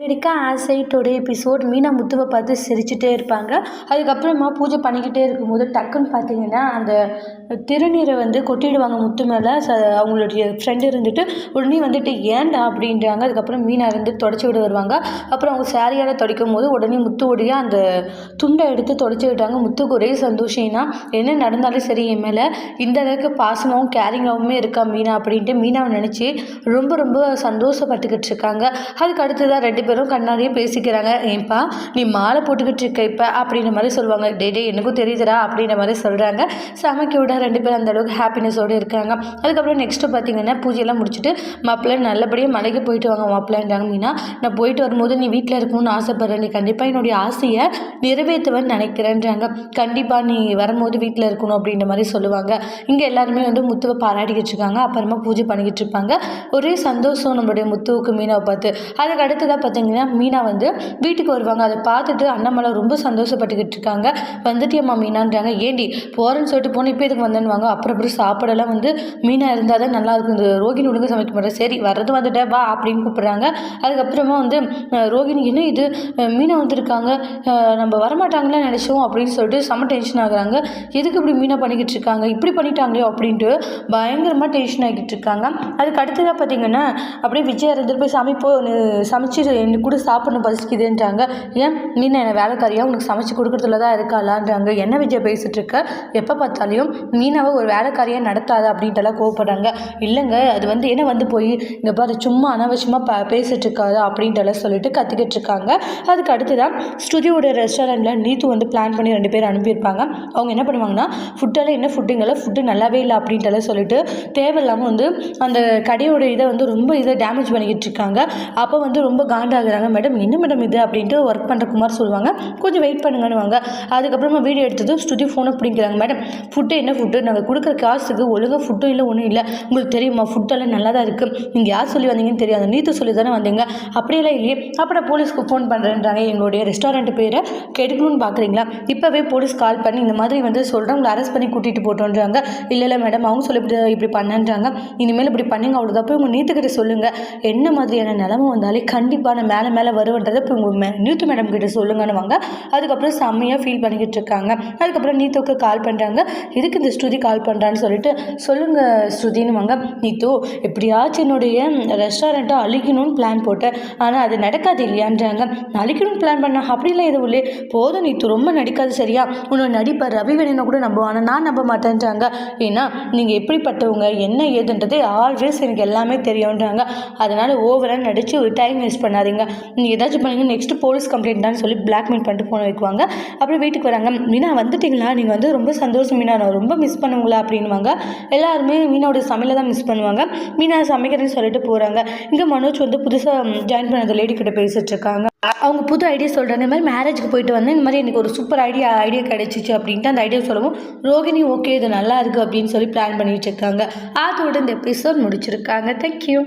ரெடிக்கா ஆசைட்டோட episode Meena முத்துவை பார்த்து சிரிச்சுட்டே இருப்பாங்க. அதுக்கப்புறமா பூஜை பண்ணிக்கிட்டே இருக்கும்போது டக்குன்னு பார்த்தீங்கன்னா அந்த திருநீரை வந்து கொட்டிடுவாங்க முத்து மேலே. ச அவங்களுடைய ஃப்ரெண்டு இருந்துட்டு உடனே வந்துட்டு ஏன்டா? அப்படின்றாங்க. அதுக்கப்புறம் மீனா இருந்து தொடச்சி விட வருவாங்க. அப்புறம் அவங்க சேரியால் துடைக்கும் போது உடனே முத்துவுடைய அந்த துண்டை எடுத்து தொடச்சி விட்டாங்க முத்துக்கு ஒரே சந்தோஷம்னா என்ன நடந்தாலும் சரி என் மேலே இந்த அளவுக்கு பாசமாகவும் கேரிங்காகவுமே இருக்கா மீனா? அப்படின்ட்டு மீனாவை நினச்சி ரொம்ப ரொம்ப சந்தோஷப்பட்டுக்கிட்டு இருக்காங்க. அதுக்கு அடுத்ததாக ரெண்டு பேரும் கண்ணாடியே பேசிக்கிறாங்க. ஏன்பா நீ மாலை போட்டுக்கிட்டு இருக்க இப்போ? அப்படின்ற மாதிரி சொல்லுவாங்க. டே டே எனக்கும் தெரியுதுடா அப்படின்ற மாதிரி சொல்கிறாங்க சமைக்க விட ரெண்டு பேரும் அந்தளவுக்கு ஹாப்பினஸோடு இருக்காங்க. அதுக்கப்புறம் நெக்ஸ்ட்டு பார்த்தீங்கன்னா பூஜையெல்லாம் முடிச்சுட்டு மாப்பிள்ளை நல்லபடியாக மலைக்கு போயிட்டு வாங்க மாப்பிள்ளைன்றாங்க மீனா. நான் போயிட்டு வரும்போது நீ வீட்டில் இருக்கணும்னு ஆசைப்பட்றேன் நீ கண்டிப்பாக என்னுடைய ஆசையை நிறைவேற்றுவேன்னு நினைக்கிறேன்றாங்க. கண்டிப்பாக நீ வரும்போது வீட்டில் இருக்கணும் அப்படின்ற மாதிரி சொல்லுவாங்க. இங்கே எல்லாருமே வந்து முத்துவை பாராட்டிக்கிட்டு இருக்காங்க அப்புறமா பூஜை பண்ணிக்கிட்டு இருப்பாங்க. ஒரே சந்தோஷம் நம்மளுடைய முத்துவுக்கு மீனாவை பார்த்து. அதுக்கு அடுத்ததாக பார்த்தீங்கன்னா மீனா வந்து வீட்டுக்கு வருவாங்க. அதை பார்த்துட்டு அண்ணாமலை ரொம்ப சந்தோஷப்பட்டுக்கிட்டு இருக்காங்க. வந்துட்டியம்மா மீனான்றாங்க. ஏண்டி போகிறேன்னு சொல்லிட்டு போன இப்போ இதுக்கு வந்தேன்னுவாங்க. அப்புறம் அப்புறம் சாப்பாடெல்லாம் வந்து மீனாக இருந்தால் தான் நல்லா இருக்கும். இந்த ரோகிணி ஒழுங்கு சமைக்க மாட்டேன் சரி வர்றது வந்துட்டே வா அப்படின்னு கூப்பிட்றாங்க. அதுக்கப்புறமா வந்து ரோகிணி என்ன இது? மீனா வந்திருக்காங்க. நம்ம வரமாட்டாங்களே நினச்சோம் அப்படின்னு சொல்லிட்டு செம்ம டென்ஷன் ஆகுறாங்க. எதுக்கு இப்படி மீனா பண்ணிக்கிட்டு இருக்காங்க? இப்படி பண்ணிட்டாங்களே அப்படின்ட்டு பயங்கரமாக டென்ஷன் ஆகிட்டு இருக்காங்க. அதுக்கு அடுத்ததாக பார்த்தீங்கன்னா அப்படியே விஜயா இருந்துட்டு போய் சமைப்போ சமைச்சு எனக்கு கூட சாப்பிடணும் பசிக்குதுன்றாங்க. ஏன்? நீ என்ன வேலைக்காரியா? உனக்கு சமைச்சு கொடுக்குறதுல தான் இருக்காளான்றாங்க. என்ன விஜய் பேசிட்டு இருக்க எப்போ பார்த்தாலையும் மீனாவை ஒரு வேலைக்காரியாக நடத்தாத அப்படின்ட்டுலாம் கோவப்படுறாங்க. இல்லைங்க அது வந்து என்ன வந்து போய் இங்கே பாரு சும்மா அனாவசியமாக ப பேசிட்டு இருக்காது அப்படின்ட்டுலாம் சொல்லிட்டு கற்றுக்கிட்டு இருக்காங்க அதுக்கு அடுத்ததான் ஸ்டுடியோட ரெஸ்டாரண்ட்டில் நீத்து வந்து பிளான் பண்ணி ரெண்டு பேர் அனுப்பியிருப்பாங்க. அவங்க என்ன பண்ணுவாங்கன்னா ஃபுட்டெல்லாம் என்ன ஃபுட்டுங்கள ஃபுட்டு நல்லாவே இல்லை அப்படின்ட்டுலாம் சொல்லிட்டு தேவையில்லாமல் வந்து அந்த கடையோட இதை வந்து ரொம்ப இதை டேமேஜ் பண்ணிக்கிட்டு இருக்காங்க அப்போ வந்து ரொம்ப ஆகுறாங்க. மேடம் என்ன மேடம் இது? அப்படின்ட்டு ஒர்க் பண்ணுற குமார் சொல்லுவாங்க. கொஞ்சம் வெயிட் பண்ணுங்கன்னுவாங்க. அதுக்கப்புறமா வீடியோ எடுத்தது ஸ்டுடி ஃபோனை பிடிக்கிறாங்க. மேடம் ஃபுட்டு என்ன ஃபுட்டு நாங்கள் கொடுக்குற காசுக்கு ஒழுங்காக ஃபுட்டும் இல்லை ஒன்றும் இல்லை. உங்களுக்கு தெரியுமா ஃபுட்டெல்லாம் நல்லா தான் இருக்குது நீங்கள் யார் சொல்லி வந்தீங்கன்னு தெரியாது. நீத்து சொல்லி தானே வந்தீங்க. அப்படியெல்லாம் இல்லையே. அப்புறம் போலீஸ்க்கு ஃபோன் பண்ணுறேன்றாங்க எங்களுடைய ரெஸ்டாரண்ட் பேரை கெடுக்கணும்னு பார்க்குறீங்களா இப்போவே போலீஸ் கால் பண்ணி இந்த மாதிரி வந்து சொல்கிறேன் உங்களை அரெஸ்ட் பண்ணி கூட்டிகிட்டு போட்டோன்றாங்க. இல்லை இல்லை மேடம் அவங்க சொல்லி இப்படி இப்படி பண்ணன்றாங்க. இனிமேல் இப்படி பண்ணுங்க அவ்வளோதான் போய் உங்கள் நீத்துக்கிட்ட சொல்லுங்கள் என்ன மாதிரியான நிலமை வந்தாலே கண்டிப்பாக நம்ம மேலே மேலே வருவன்றதை இப்போ உங்கள் மே நீத்து மேடம் கிட்ட சொல்லுங்கன்னுவாங்க. அதுக்கப்புறம் செம்மையாக ஃபீல் பண்ணிக்கிட்டு இருக்காங்க அதுக்கப்புறம் நீத்துக்கு கால் பண்ணுறாங்க எதுக்கு இந்த ஸ்ருதி கால் பண்ணுறான்னு சொல்லிட்டு சொல்லுங்கள் ஸ்ருதின்னு வாங்க நீத்து எப்படியாச்சும் என்னுடைய ரெஸ்டாரண்ட்டை அழிக்கணும்னு பிளான் போட்டேன். ஆனால் அது நடக்காது இல்லையான்றாங்க. நான் அழிக்கணும்னு பிளான் பண்ணேன் அப்படிலாம் எதுவும் இல்லை. போதும் நீத்து ரொம்ப நடிக்காது சரியா? உன்னோட நடிப்பை ரவி வேணும்னா கூட நம்புவான்? ஆனால் நான் நம்ப மாட்டேன்றாங்க. ஏன்னா நீங்கள் எப்படிப்பட்டவங்க என்ன ஏதுன்றது ஆல்வேஸ் எனக்கு எல்லாமே தெரியும்ன்றாங்க. அதனால் ஓவராக நடித்து ஒரு டைம் வேஸ்ட் பண்ணாதீங்க நீங்கள் ஏதாச்சும் பண்ணுங்க நெக்ஸ்ட் போலீஸ் கம்ப்ளைண்ட் தான் சொல்லி பிளாக்மெயில் பண்ணிட்டு ஃபோன் வைக்குவாங்க. அப்புறம் வீட்டுக்கு வராங்க. மீனா வந்துட்டீங்களா? நீங்கள் வந்து ரொம்ப சந்தோஷம் மீனா. நான் ரொம்ப மிஸ் பண்ணுங்களா? அப்படின்வாங்க எல்லாருமே மீனாவோட சமையலை தான் மிஸ் பண்ணுவாங்க. மீனா சமைக்கிறேன்னு சொல்லிட்டு போகிறாங்க இங்கே மனோஜ் வந்து புதுசாக ஜாயின் பண்ண அந்த லேடி கிட்ட பேசிட்டு இருக்காங்க. அவங்க புது ஐடியா சொல்கிறாங்க இந்த மாதிரி மேரேஜுக்கு போயிட்டு வந்தேன். இந்த மாதிரி எனக்கு ஒரு சூப்பர் ஐடியா ஐடியா கிடைச்சிச்சு அப்படின்ட்டு அந்த ஐடியா சொல்லவும் ரோகிணி ஓகே இது நல்லா இருக்குது அப்படின்னு சொல்லி பிளான் பண்ணிட்டு இருக்காங்க. அதோட இந்த எபிசோட் முடிச்சிருக்காங்க. தேங்க்யூ